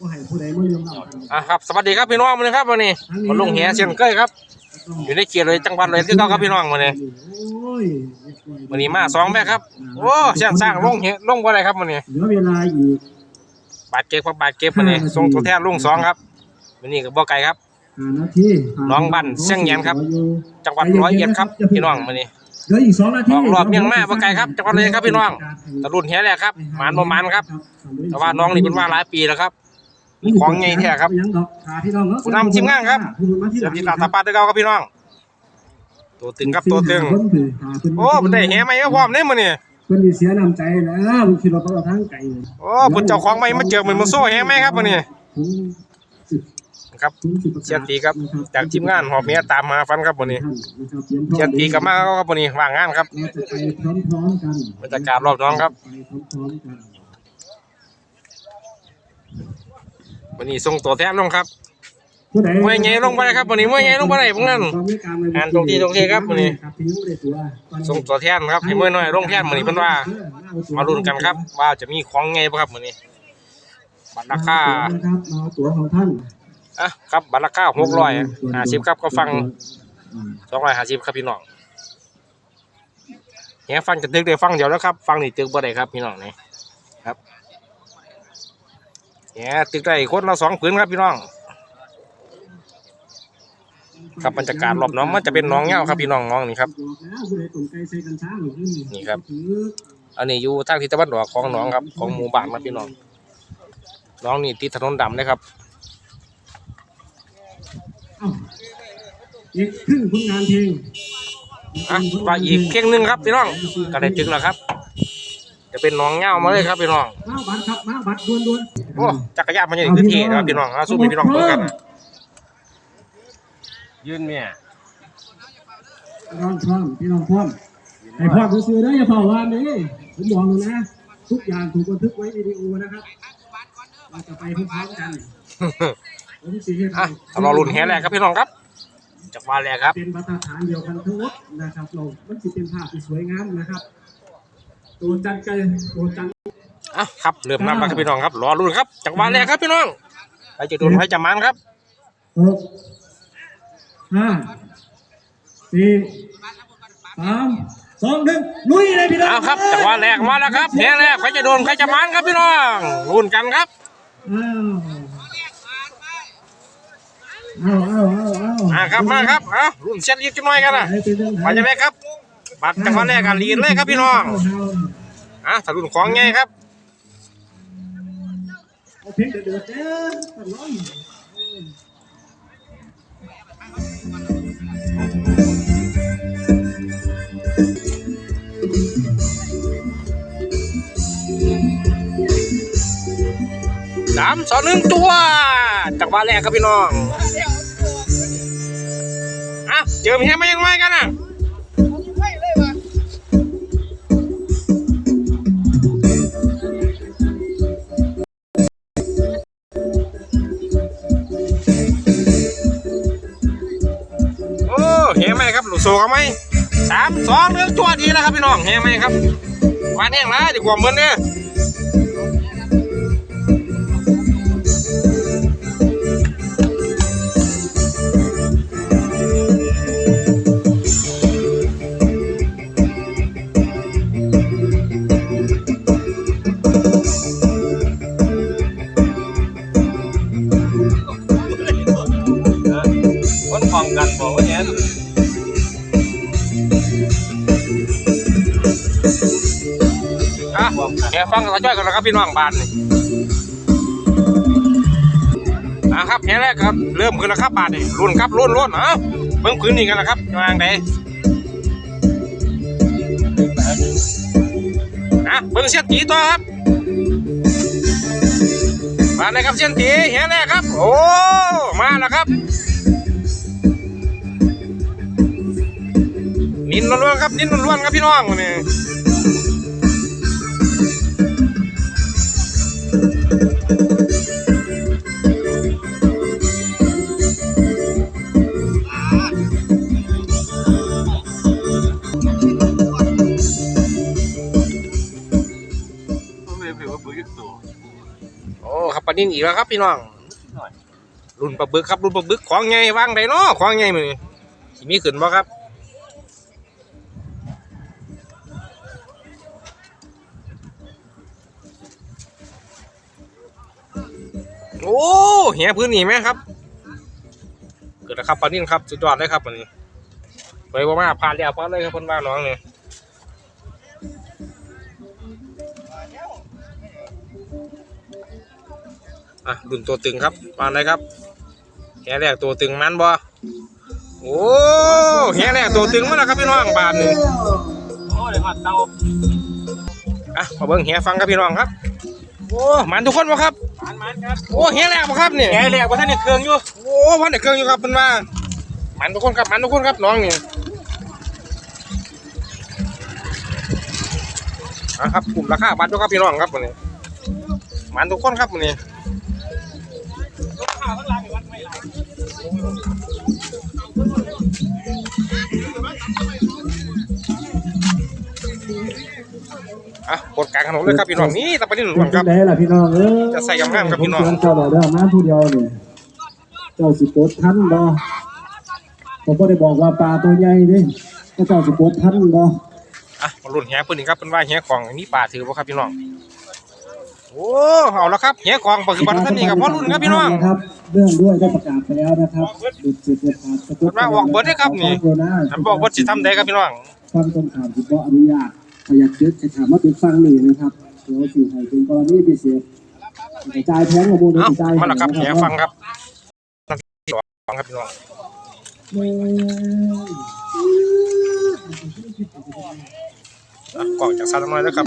บ่ให้ผู้ใดมาเรื่องเล่ากันอะครับสวัสดีครับพี่น้องมื้อนี้ครับวันนี้มาลงแหเชียนเก้ยครับ อยู่ในเขตเลยจังหวัดเลยที่เก้าครับพี่น้องมื้อนี้โอ้ยวันนี้มาสองแม่ครับโอ้เชียนสร้างลงแหลงบ่ได้ครับมื้อนี้เหลือเวลาอีกบาดเจ็บครับบาดเจ็บมื้อนี้ส่งตัวแทนลงสองครับมื้อนี้ก็บ่ไกลครับห้านาทีน้องบั่นเสี่ยงแหยนครับ จังหวัดร้อยเอ็ดครับพี่น้องมื้อนี้เหลืออีกสองนาทีออกรอบเมียงมาบ่ไกลครับจังหวัดร้อยเอ็ดครับพี่น้องตะรุ่นแหแรกครับหมานบ่หมานครับ แต่ว่าน้องนี่เพิ่นมาหลายปีแล้วครับมี ของใหญ่แท้ครับยังดอกขาพี่น้องเนาะผู้นำทีมงานครับเสียบที่ตาตาปาดเด้อเก่าครับพี่น้อง ตัวตึงครับตัวตึง โอ้มันได้แหไหมครับพร้อมเด้มื้อนี้เพิ่นสิเสียน้ำใจแล้วมันคิดว่าเขาเอาทางไกลเลยโอ้เพิ่นเจ้าของใหม่มาเจอเหมือนมาโซ่แหไหมครับมื้อนี้ผมสิบครับผมสิบประกาศเชียนตีครับจากทีมงานหอบเมียตามมาฟันครับมื้อนี้ท่านนะครับเตรียมพร้อมเชียนตีกลับมาครับมื้อนี้ว่างงานครับเราจะไปพร้อมๆกันบรรยากาศรอบน้องครับ ไปพร้อมๆกันมื้อนี้ส่งตัวแทนลงครับผู้ใดมวยใหญ่ลงบ่ได้ครับมื้อนี้มวยใหญ่ลงบ่ได้พวกนั้นงานตรงที่ตรงที่ครับมื้อนี้ครับที่ยังไม่ได้ตัวส่งตัวแทนครับให้มวยน้อยลงแทนมื้อนี้เพิ่นว่า มาลุ้นกันครับ ว่าจะมีของไงบ่ครับมื้อนี้บัตรราคานะครับมาเอาตัวของท่านอะครับบัตรราคา650ครับก็ฟัง250ครับพี่น้องแหฟังจะตึกได้ฟังเดียวแล้วครับ ฟังนี่ตึกบ่ได้ครับพี่น้องนี่ครับ แหตึกได้คนละสองผืนครับพี่น้อง ครับบรรยากาศรอบน้องมันจะเป็นหน้องเงาครับพี่น้องน้องนี่ครับ นี่ครับ อันนี้อยู่ทางทิศตะวันออกของหนองครับ ของหมู่บ้านครับพี่น้อง น้องนี่ติดถนนดำเลยครับเอ้าอีกครึ่งผลงานเพลงอะว่าอีกเพียงหนึ่งครับพี่น้องก็ได้จึงแล้วครับ จะเป็นหน้องเงามาเลยครับพี่น้อง มาบัตรครับมาบัตรด่วนด่วนโอ้จักรยานมันยังคือเท่นะครับพี่น้องเอาสู้ให้พี่น้องเบิ่งกันนะยืนเมียร้อนพร้อมพี่น้องพร้อมไอ้พ่อผู้ซื้อได้อย่าเผาว่านี่ผมบอกเลยนะ ทุกอย่างถูกบันทึกไว้วิดีโอนะครับเราจะไปพร้อมๆกันผมสีเฮ็ดอะเอารอรุ่นแฮแรกครับพี่น้องครับจากวาแรกครับ เป็นมาตรฐานเดียวกันทั้งหมดนะครับ เรา มันจะเป็นภาพที่สวยงามนะครับ ตัวจันไกตัวจัน อะครับเริ่มนับแล้วครับพี่น้องครับรอรุ่นครับจากวาแรกครับพี่น้องใครจะโดนใครจะมันครับหกห้าสี่สามสองหนึ่งลุยเลยพี่น้องเอาครับจากวาแรกมาแล้วครับแฮแรกใครจะโดนใครจะมันครับพี่น้องรุ่นกันครับอ้าวอ้าวอ้าวอ้าวมาครับมาครับเอารุ่นเส้นยืดกันหน่อยกันนะให้เป็นเรื่องไปจะไหมครับบัตรจังหวะแรกกันลีนเลยครับพี่น้องอะถ้ารุ่นของไงครับ เอาเพลงเดือดเด้อตลอดสามสองหนึ่งตัวจังหวะแรกครับพี่น้องอะเจอเฮียมายังไงกันอะ ไหมสามสองเรื่องตัวดีแล้วครับพี่น้องเฮียไหมครับวานแห้งแล้วดีกว่าเหมือนเนี่ย พี่น้องบ้านนี่อะครับแค่แรกครับ เริ่มขึ้นแล้วครับบาทนี่รุ่นครับรุ่นรุ่นเอ้าเบิ่งพื้นนี่กันนะครับวางไหนนะเบิ่งเสียนตีตัวครับมาเลยครับเสียนตีแค่แรกครับ โอ้มาแล้วครับนินล้วนๆครับนินล้วนๆครับพี่น้องวัน นี้โอ้ครับปลานินอีกแล้วครับพี่น้องรุ่นปลาบึกครับรุ่นปลาบึกของไงวางไดเนาะของไงมือนี้สิมีขึ้นบ่ครับโอ้เหียพื้นนี่ไหมครับ เกิดแล้วครับปลานิ่นครับสุดยอดเลยครับมันนี้ไปว่ามาผ่านแล้วผ่านเลยครับเพิ่นว่าน้องเนี่ย อะรุ่นตัวตึงครับผ่านเลยครับแหแรกตัวตึงมันบ่โอ้แหแรกตัวตึงมาแล้วครับพี่น้องบาทหนึ่งโอ้ยหอดเตาอะมาเบิ่งแหฟังครับพี่น้องครับโอ้มันทุกคนบ่ครับมันมันครับโอ้แหแรกบ่ครับเนี่ยแกเรียกว่าท่านในเครื่องอยู่โอ้พันเด็กเครื่องอยู่ครับเป็นว่ามันทุกคนครับมันทุกคนครับน้องนี่อะครับกลุ่มราคาบัตรด้วยครับพี่น้องครับวันนี้มันทุกคนครับวันนี้ อะกดกลางถนนเลยครับพี่น้องนี่ตะปานี่หลวงครับได้ล่ะพี่น้องเอ้ยจะใส่กำงามครับพี่น้องผมเตืเจ้าเด้อมาผู้เดียวนี่เจ้าสิโกดทันบ่ผมบ่ได้บอกว่าปลาตัวใหญ่เด้ก็เจ้าสิโกดทันบ่อะมาลุ้นแหเพิ่นนี่ครับเป็นว่าแหของอันนี้ป่าถือบ่ครับพี่น้องโอ้เอาละครับแหของปัจจุบันท่านนี่ครับพ่อรุ่นครับพี่น้องนะครับ เรื่องด้วยได้ประกาศไปแล้วนะครับดุดสิบเอ็ดขาดสะกดมาออกเบิดเด้อครับนี่ฉันบอกว่าสิทำได้ครับพี่น้องฟังตรงข่าวที่บ่อนุญาตพยักยึดจะถามว่าเป็นฟังนี่นะครับเดี๋ยวสิให้เป็นกรณีพิเศษกระจายแผงข้อมูลเอ้ากระจายมาแล้วครับแหฟังครับฟังครับพี่น้องอะกล่องจากซาลาน้อยแล้วครับ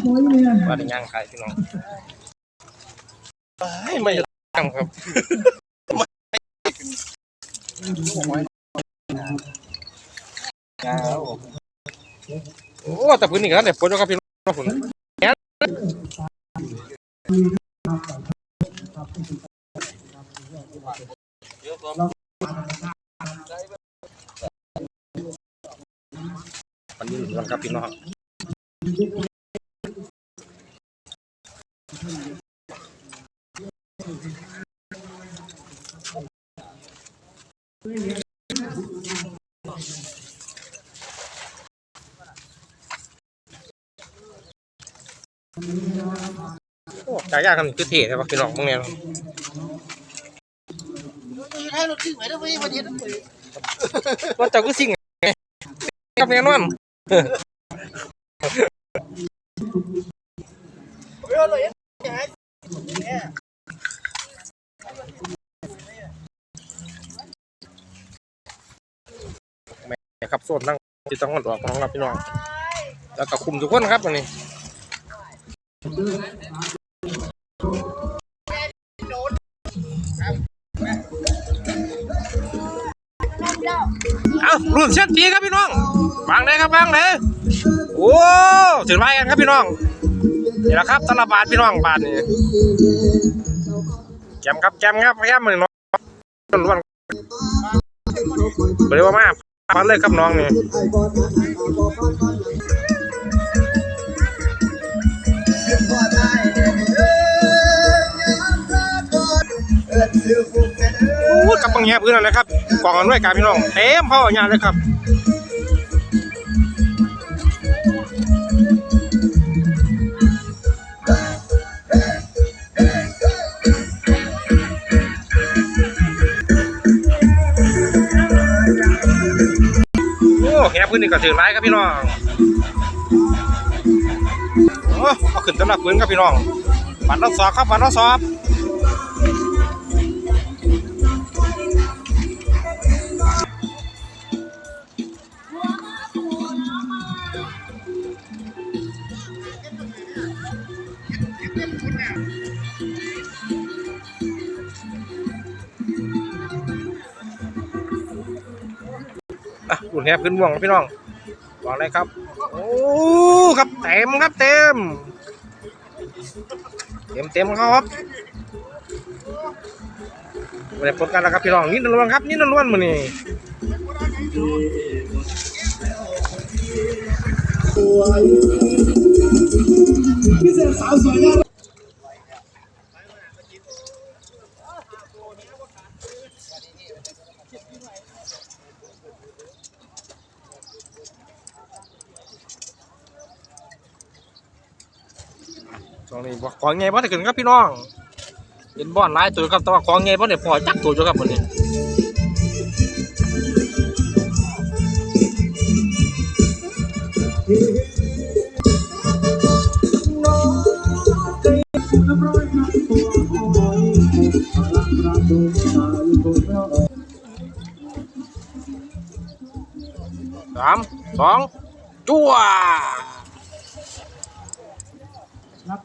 มาในย่างขายพี่น้องไม่ไม่ตั้งครับ โอ้แต่พื้นนี่ก็ได้ปวดอยู่ครับพี่น้องฝุ่นวันนี้หนึ่งวันครับพี่น้องายากกันคือเทใช่ปะพี่น้องมึงเนี่ยรถเจ้าก็สิ่งไงครับแน่นอนแม่ครับส่วนนั่งที่ต้องหลอกของเราพี่น้อง แล้วก็คุมทุกคนครับวันนี้ เอารุ่นเส้นทีครับพี่น้องวางเลยครับวางเลยโอ้ถึงไรกันครับพี่น้องนี่แหละครับตลาดบาทพี่น้องบาทนี่แกมครับแกมครับแกมมือน้องล้วนเรียกว่ามากฟันเลยครับน้องนี่โอ้กับปังแยบพื้นนั่นเลยครับ กองกันด้วยการพี่น้องเต็มพ่องานเลยครับโอ้แหพื้นนี่ก็ถือร้ายครับพี่น้องโอ้เอขึ้นตำหนักพื้นครับพี่น้องปัดรถสอบครับปัดรถสอบ นแหพื้นม่วงพี่น้องบอกเลยครับ โอ้ครับเต็มครับเต็ม เต็มเต็มครับมาได้ผลกันแล้วครับพี่น้องนี่นล้วนครับนี่นล้วนมือนี่ว่ ช่วงนี้บของไงบ่ได้ขึ้นครับพี่น้องเป็นบ่อนหลายตัวครับแต่ว่าของไงบ่ได้พอจักตัวอยู่ครับมื้อนี้สามสองจั่ว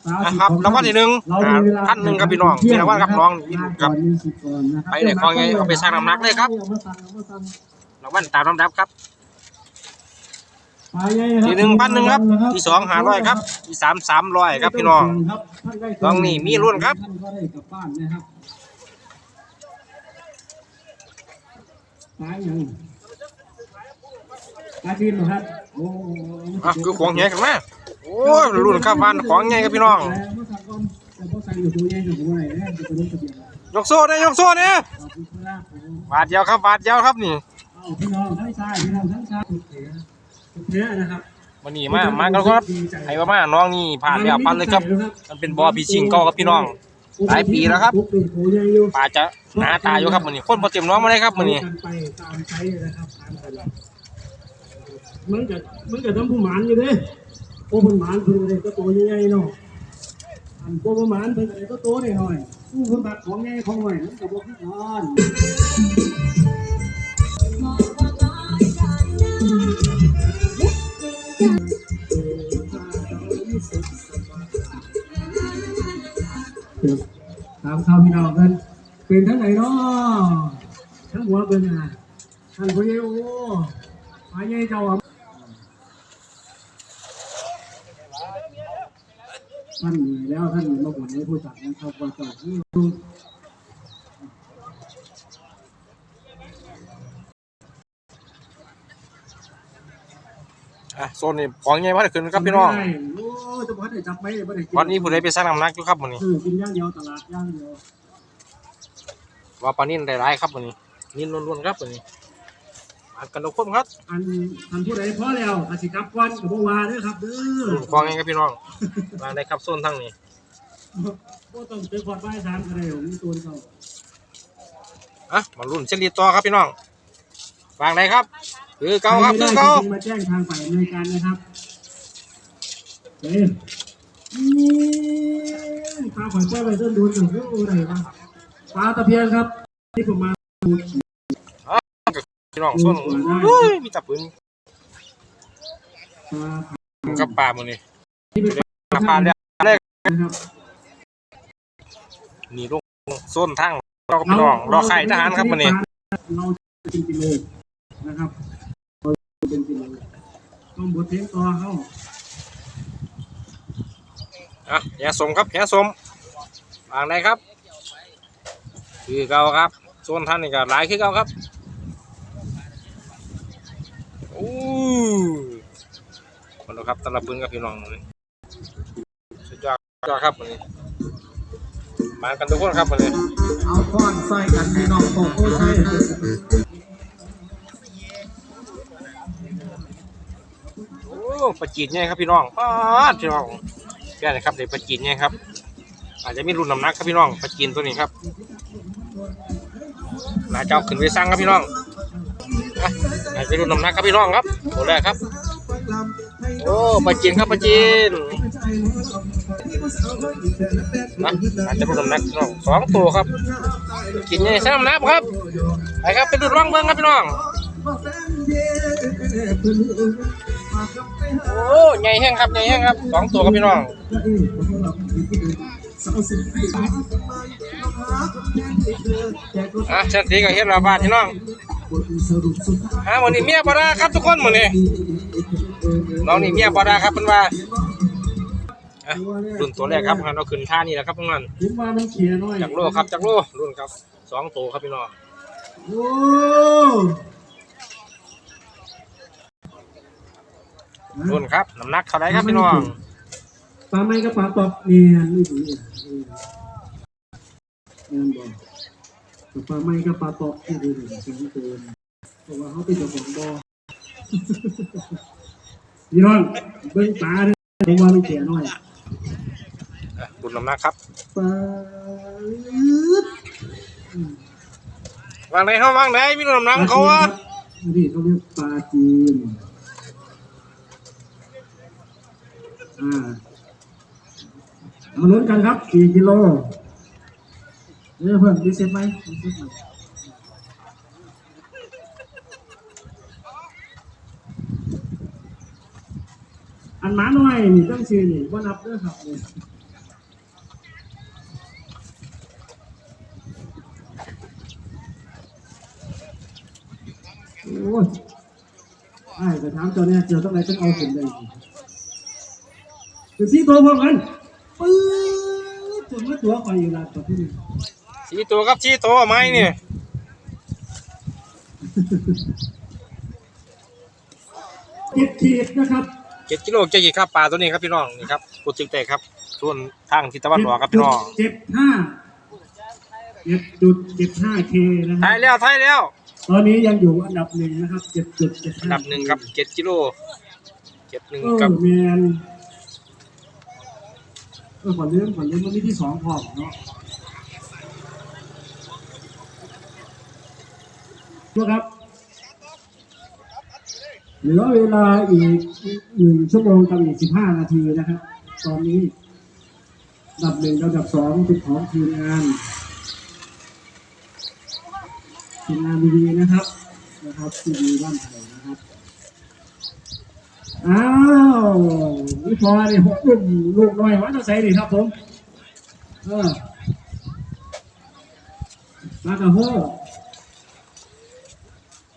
นะครับรางวัลที่หนึ่งพันหนึ่งครับพี่น้องมีรางวัลครับน้องมีลูกครับไปไหนของไงเอาไปสร้างน้ำหนักเลยครับรางวัลตามลำดับครับที่หนึ่งพันหนึ่งครับ ที่สองห้าร้อยครับ ที่สามสามร้อยครับพี่น้องน้องนี่มีรุ่นครับท่านก็ได้กลับบ้านนะครับตายยังตายบินเหรอครับโอ้อะคือของแหกันมา โอ้ยรุ่นครับวันของไงครับพี่น้อง ยกโซ่เนี่ยยกโซ่เนี่ยบาทเดียวครับบาทเดียวครับนี่พี่น้องทั้งชายพี่น้องทั้งชายเสียนะครับวันนี้มามากันครับไอ้ว่ามาน้องนี่ผ่านแล้วพันเลยครับ มันเป็นบอพีชิงก่าครับพี่น้องหลายปีแล้วครับปลาจะหน้าตาอยู่ครับมันนี่คนพอเต็มน้องมาเลยครับมันนี่กันไปตามไปนะครับมันเหมือนกับมือนกับน้ำผู้หมานอยู่เด้ โอ้ผู้หมานเพิ่นก็ได้ก็ตัวใหญ่ๆเนาะอันโอ้ผู้หมานเพิ่นก็ได้ก็ตัวน้อยๆผู้คนบักของใหญ่ของหน้อยมันก็บ่คือกันตามข่าวพี่น้องกันเป็นทั้งไหนเนาะทั้งหัวเป็นไงท่านผู้ใหญ่โอ้มาใหญ่เจ้าอะ ท่านมีแล้วท่านมาบ่นให้ผู้จัดนะครับว่าเจ้าที่อะโซนนี่ของไงมาได้ขึ้นครับพี่น้องโอ้จะบ่ได้จับไหมบ่ได้วันนี้ผู้ใดไปสร้างน้ำหนักอยู่ครับมันนี้กินย่างเดียวตลาดย่างเดียวว่าปลานิ่นได้หลายครับมันนี่นิ่นล้วนๆครับมันนี่ มากันทุกคนครับอันอันผู้ใดพอแล้วอาสิกลับก่อนก็บ่ว่าเด้อครับเด้อรุ่นของไงครับพี่น้องมาได้ครับโซนทั้งนี้บ่ต้องไปขอดไม้สามก็ได้ผมมีตัวเขาอะมารุ่นเชลีต่อครับพี่น้องวางไหนครับ คือเก่าครับคือเก่ามาแจ้งทางฝ่ายอำนวยการนะครับเอ้ยอืมปลาข่อยปล่อยไว้ต้นดูนถึงเรื่องอะไรบ้างปลาตะเพียนครับ ที่ผมมา พี่น้องโซนอุ้ยมีแตะปืนปลากับปลามันนี่ที่เป็นปลาปลาแล้วนะครับนี่ลงโซนทั้งเราก็พี่น้องรอไข่ทหารครับมันนี่เราเป็นกิโลนะครับเราเป็นกิโลต้องบดเทงต่อเขาอะแหสมครับแหสมวางไหนครับ คือเก่าครับโซนท่านนี่ก็หลายคือเก่าครับโอ้ คนดูครับตะลับปืนกับพี่น้องเลยสุดยอดยอดครับมันนี้มากันทุกคนครับมันนี้เอาก้อนใส่กันพี่น้องตกโอ้ใช่โอ้ปลาจีนไงครับพี่น้องป้าพี่น้องแก่นะครับเด็กปลาจีนไงครับ อาจจะมีรุ่นน้ำหนักครับพี่น้องปลาจีนตัวนี้ครับน่าจะเอาขึ้นไปสร้างครับพี่น้อง อะอาจจะรุ่นน้ำหนักครับพี่น้องครับตัวแรกครับ โอ้ปลาจีนครับปลาจีนนะอาจจะรุ่นน้ำหนักน้องสองตัวครับ กินไงสร้างน้ำหนักครับไปครับไปดูร่องเบิ้งครับพี่น้อง โอ้ใหญ่แห้งครับใหญ่แห้งครับสองตัวครับพี่น้อง อะเช่นทีกับเฮ็ดระบาดพี่น้องอะวันนี้เมียบดาครับทุกคนวันนี้น้องนี่เมียบดาครับเพิ่นว่าอะรุ่นตัวแรกครับเราขึ้นท่านี่แหละครับพวกนั้นผมว่ามันเขียนหน่อยจากโลครับจากโลรุ่นครับสองตัวครับพี่น้องโอ้รุ่นครับน้ำหนักเท่าไรครับพี่น้องปลาไม่ก็ปลาตอกเนี่ย นี่ดูเนี่ยเนี่ยบอกปลาไม่ก็ปลาตอกที่ดูเนี่ยสองตัวเพราะว่าเขาเป็นเจ้าของบ่อพี่น้องเบิ้งปลาเนี่ยผมว่ามันเขียนหน่อยอะอะรุ่นน้ำหนักครับปาดวางไหนเขาวางไหนมีรุ่นน้ำหนักของเขาวะอันนี้เขาเรียกปลาจีนอ่า มาลุ้นกันครับกี่กิโลเดี๋ยเพิ่มดีเซ็ตไหมดีเซ็ตไหมอันหมาหน่อยนี่ต้องซื้อนี่ว่านับด้อครับเนี่ยโอ้ยไอ้แต่ถามเจ้าเนี่ยเจอตั้งไหนต้องเอาผมเลยคือสี่ตัวพร้อมกัน ปื๊ดจนเมื่อตัวคอยอยู่ละตัวที่หนึ่งสีตัวครับสีตัวไม้เนี่ยเจ็ดขีดนะครับเจ็ดกิโลเจ็ดกี่ครับปลาตัวนี้ครับพี่น้องนี่ครับกุดจึงแต่ครับส่วนทางทิศตะวันออกครับพี่น้องเจ็ดห้าเจ็ดจุดเจ็ดห้าเคนะคท้ารัยบแล้วท้ายแล้ว ตอนนี้ยังอยู่อันดับหนึ่งนะครับเจ็ดจุดเจ็ดอันดับหนึ่งครับเจ็ดกิโลเจ็ดหนึ่งเออกับ แมนเออขอเลื่อนขอเลื่อนมันมีที่สองพอเนาะนะครับ เหลือเวลาอีกหนึ่งชั่วโมงกับอีกสิบห้านาทีนะครับ ตอนนี้ดับหนึ่งดับสองเป็นของทีมงานทีมงานดีๆนะครับ นะครับทีดีบ้านไทย อ้าวนี่พอนี่หกลูกลูกน้อยว่าจะใส่ดิครับผม เออปลากระโฮ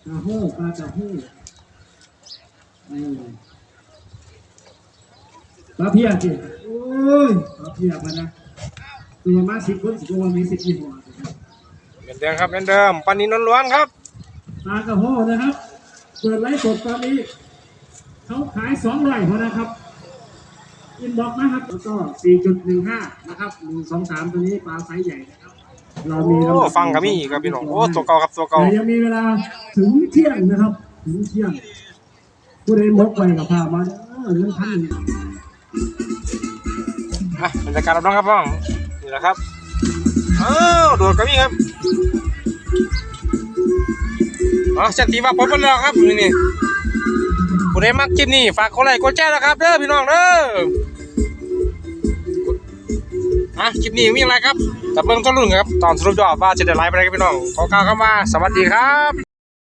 กระโฮปลากระโฮเออปลาเพียสิโอ้ยปลาเพียมานะตัวมาสิบคนสิบคนมีสิบยี่ห้อเหมือนเดิมครับเหมือนเดิมปันนี้นล้วนๆครับปลากระโฮนะครับเปิดไลฟ์สดตอนนี้ เขาขายสองร้อยพอนะครับอินบ็อกซ์นะครับแล้วก็สี่จุดหนึ่งห้านะครับหนึ่งสองสามตัวนี้ปลาไซส์ใหญ่นะครับ เรามีโอ้ฟังกับมี่ครับพี่น้องโอ้ตัวเก่าครับตัวเก่าแต่ยังมีเวลาถึงเที่ยงนะครับ ถึงเที่ยง ผู้ใดมกไปกับพามาเออเรื่องท่านอะบรรยากาศรอบๆครับน้องนี่แหละครับอ้าวโดดกับมี่ครับอ๋อเสร็จทีว่าผมเป็นแล้วครับนี่นี่ ผู้ใดมักคลิปนี้ฝากกดไลค์กดแชร์นะครับเด้อพี่น้องเด้ออะคลิปนี้มีอะไรครับแต่เบื้องต้นรุ่นครับ ตอนสรุปยอดว่าจะได้ไลฟ์ไปได้ครับพี่น้องขอกล่าวคำว่าสวัสดีครับ